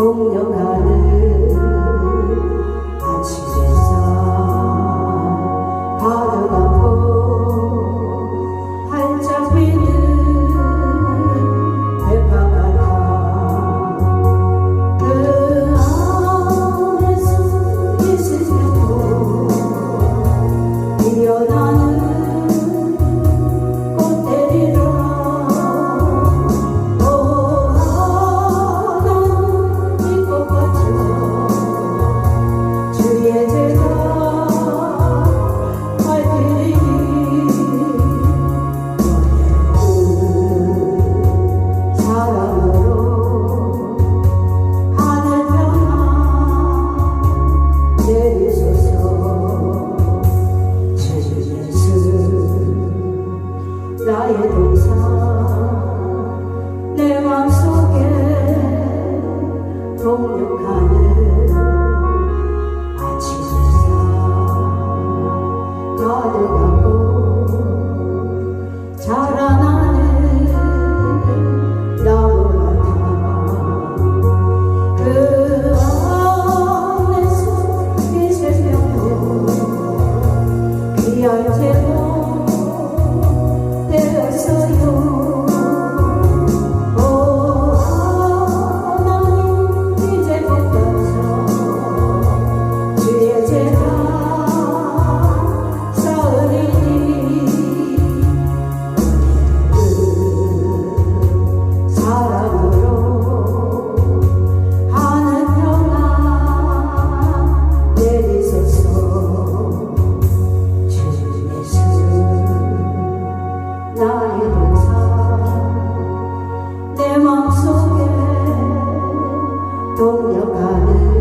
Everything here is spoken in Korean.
คงยกเขา 동상. 내 맘속에 동력하는 아침 햇살 가득하고 자라나는 나무 같아 그 안에서 빛을 펴고 귀한 제 맘속에 동력하는